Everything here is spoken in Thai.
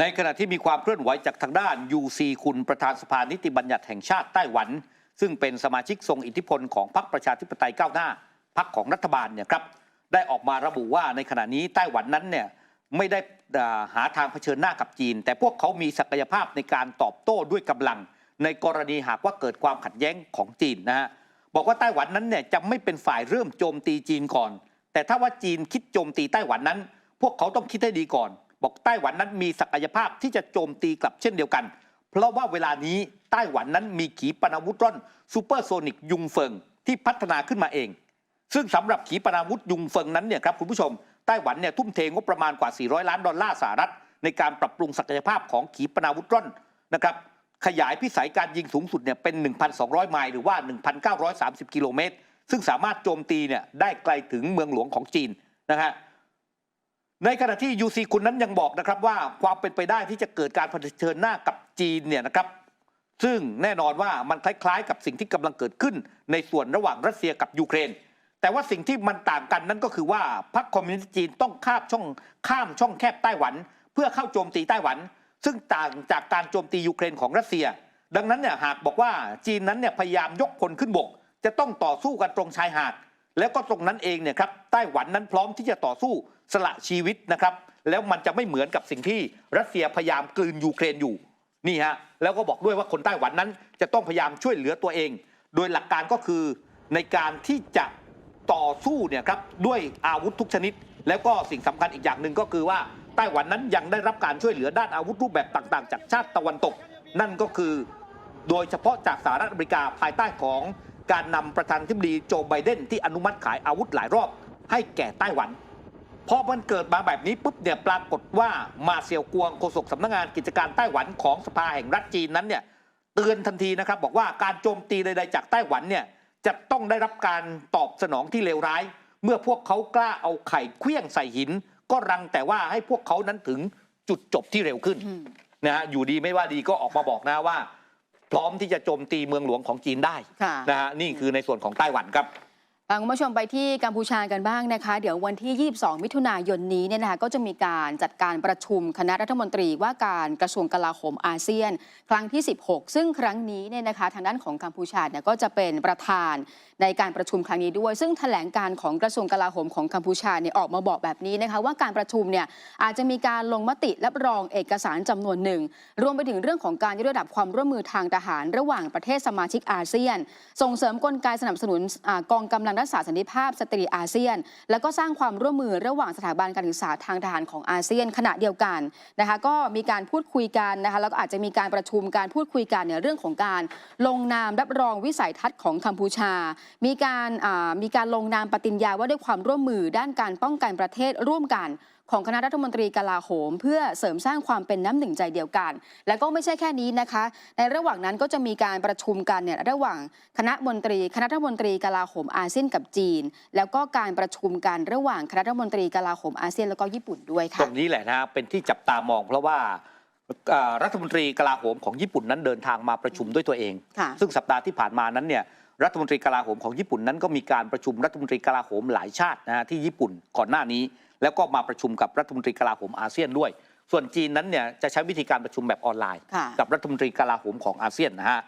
ในขณะที่มีความเคลื่อนไหวจากทางด้าน UC คุณประธานสภานิติบัญญัติแห่งชาติไต้หวัน ซึ่งเป็นสมาชิกทรงอิทธิพลของพรรคประชาธิปไตยก้าวหน้าพรรคของรัฐบาลเนี่ยครับได้ออกมาระบุว่าในขณะนี้ไต้หวันนั้นเนี่ยไม่ได้หาทางเผชิญหน้ากับจีน แต่พวกเขามีศักยภาพในการตอบโต้ด้วยกำลัง ในกรณีหากว่าเกิดความขัดแย้งของจีนนะฮะบอกว่าไต้หวันนั้นเนี่ยจะไม่เป็นฝ่ายเริ่มโจมตีจีนก่อน แต่ถ้าว่าจีนคิดโจมตีไต้หวันนั้น พวกเขาต้องคิดให้ดีก่อน บอกไต้หวันนั้นมีศักยภาพที่จะโจมตีกลับเช่นเดียวกัน เพราะว่าเวลานี้ไต้หวันนั้นมีขีปนาวุธร่อนซูเปอร์โซนิกยุงเฟิงที่พัฒนาขึ้นมาเอง ซึ่งสำหรับขีปนาวุธยุงเฟิงนั้นเนี่ยครับคุณผู้ชมไต้หวันเนี่ยทุ่มเทงบประมาณกว่า 400 ล้านดอลลาร์สหรัฐ ในการปรับปรุงศักยภาพของขีปนาวุธร่อนนะครับขยายพิสัยการยิงสูงสุดเนี่ยเป็น 1,200 ไมล์หรือว่า 1,930 กิโลเมตร ซึ่งสามารถโจมตีเนี่ยได้ไกลถึงเมืองหลวงของจีนนะฮะ ในขณะที่ยูซีคุณนั้นยังบอกนะครับว่าความเป็นไปได้ที่จะเกิดการเผชิญหน้ากับจีนเนี่ยนะครับ ซึ่งแน่นอนว่ามันคล้ายๆ กับสิ่งที่กำลังเกิดขึ้น ในส่วนระหว่างรัสเซียกับยูเครน แต่ว่าสิ่งที่มันต่างกันนั่นก็คือว่าพรรคคอมมิวนิสต์จีนต้องข้ามช่องข้ามช่องแคบไต้หวัน เพื่อเข้าโจมตีไต้หวัน ซึ่งต่างจากการโจมตียูเครนของรัสเซีย ดังนั้นเนี่ยหากบอกว่าจีนนั้นเนี่ยพยายามยกพลขึ้นบก จะต้องต่อสู้กันตรงชายหาด แล้วก็ตรงนั้นเองเนี่ยครับไต้หวันนั้นพร้อมที่จะต่อสู้สละชีวิตนะครับ แล้วมันจะไม่เหมือนกับสิ่งที่รัสเซียพยายามกลืนยูเครนอยู่นี่ฮะแล้วก็บอกด้วยว่าคนไต้หวันนั้นจะต้องพยายามช่วยเหลือตัวเอง โดยหลักการก็คือในการที่จะต่อสู้เนี่ยครับด้วยอาวุธทุกชนิด แล้วก็สิ่งสำคัญอีกอย่างหนึ่งก็คือว่าไต้หวันนั้นยังได้รับการช่วยเหลือด้านอาวุธรูปแบบต่างๆ จากชาติตะวันตก นั่นก็คือ โดยเฉพาะจากสหรัฐอเมริกาภายใต้ของ การนำประธานาธิบดีโจไบเดนที่อนุมัติขายอาวุธหลายรอบ ให้แก่ไต้หวันพอมันเกิดมาแบบนี้ปุ๊บเนี่ยปรากฏว่ามาเซียวกวงโฆษกสำนักงานกิจการไต้หวันของสภาแห่งรัฐจีนนั้นเนี่ยเตือนทันทีนะครับ บอกว่าการโจมตีใดๆจากไต้หวันเนี่ยจะต้องได้รับการตอบสนองที่เลวร้าย เมื่อพวกเขากล้าเอาไข่เคลี้ยงใส่หิน ก็รังแต่ว่าให้พวกเขานั้นถึงจุดจบที่เร็วขึ้นอืมนะฮะอยู่ดีไม่ว่าดีก็ออกมาบอกนะว่า พร้อมที่จะโจมตีเมืองหลวงของจีนได้ค่ะนะฮะนี่คือในส่วนของไต้หวันครับพา คุณผู้ชมไปที่กัมพูชากันบ้างนะคะ เดี๋ยววันที่ 22 มิถุนายนนี้เนี่ยนะคะก็จะมีการจัดการประชุมคณะรัฐมนตรีว่าการกระทรวงกลาโหมอาเซียน ครั้งที่ 16 ซึ่งครั้งนี้เนี่ยนะคะทางด้านของกัมพูชาเนี่ยก็จะเป็นประธานในการประชุมครั้งนี้ด้วย ซึ่งแถลงการของกระทรวงกลาโหมของกัมพูชาเนี่ยออกมาบอกแบบนี้นะคะว่าการประชุมเนี่ยอาจจะมีการลงมติรับรองเอกสารจำนวนหนึ่ง รวมไปถึงเรื่องของการยกระดับความร่วมมือทางทหาร ระหว่างประเทศสมาชิกอาเซียน ส่งเสริมกลไกสนับสนุนอกองกำลังรักษาสันติภาพสตรีอาเซียน และก็สร้างความร่วมมือระหว่างสถาบันการศึกษาทางทหารของอาเซียนขณะเดียวกันนะคะก็มีการพูดคุยกันนะคะแล้วก็อาจจะมีการประชุมการพูดคุยกันเนี่ยเรื่องของการลงนามรับรองวิสัยทัศน์ของกัมพูชา มีการมีการลงนามปฏิญญาว่าด้วยความร่วมมือด้านการป้องกันประเทศร่วมกัน ของคณะรัฐมนตรีกลาโหม เพื่อเสริมสร้างความเป็นน้ำหนึ่งใจเดียวกัน และก็ไม่ใช่แค่นี้นะคะ ในระหว่างนั้นก็จะมีการประชุมกันเนี่ยระหว่างคณะมนตรี คณะรัฐมนตรีกลาโหมอาเซียนกับจีน แล้วก็การประชุมกันระหว่างคณะรัฐมนตรีกลาโหมอาเซียนแล้วก็ญี่ปุ่นด้วยตค่ะรงนี้แหละนะฮะเป็นที่จับตามอง เพราะว่าเอ่อรัฐมนตรีกลาโหมของญี่ปุ่นนั้นเดินทางมาประชุมด้วยตัวเองค่ะซึ่งสัปดาห์ที่ผ่านมานั้นเนี่ย รัฐมนตรีกลาโหมของญี่ปุ่นนั้นก็มีการประชุมรัฐมนตรีกลาโหมหลายชาตินะฮะที่ญี่ปุ่นก่อนหน้านี้ แล้วก็มาประชุมกับรัฐมนตรีกลาโหมอาเซียนด้วย ส่วนจีนนั้นเนี่ยจะใช้วิธีการประชุมแบบออนไลน์ค่ะกับรัฐมนตรีกลาโหมของอาเซียนนะฮะ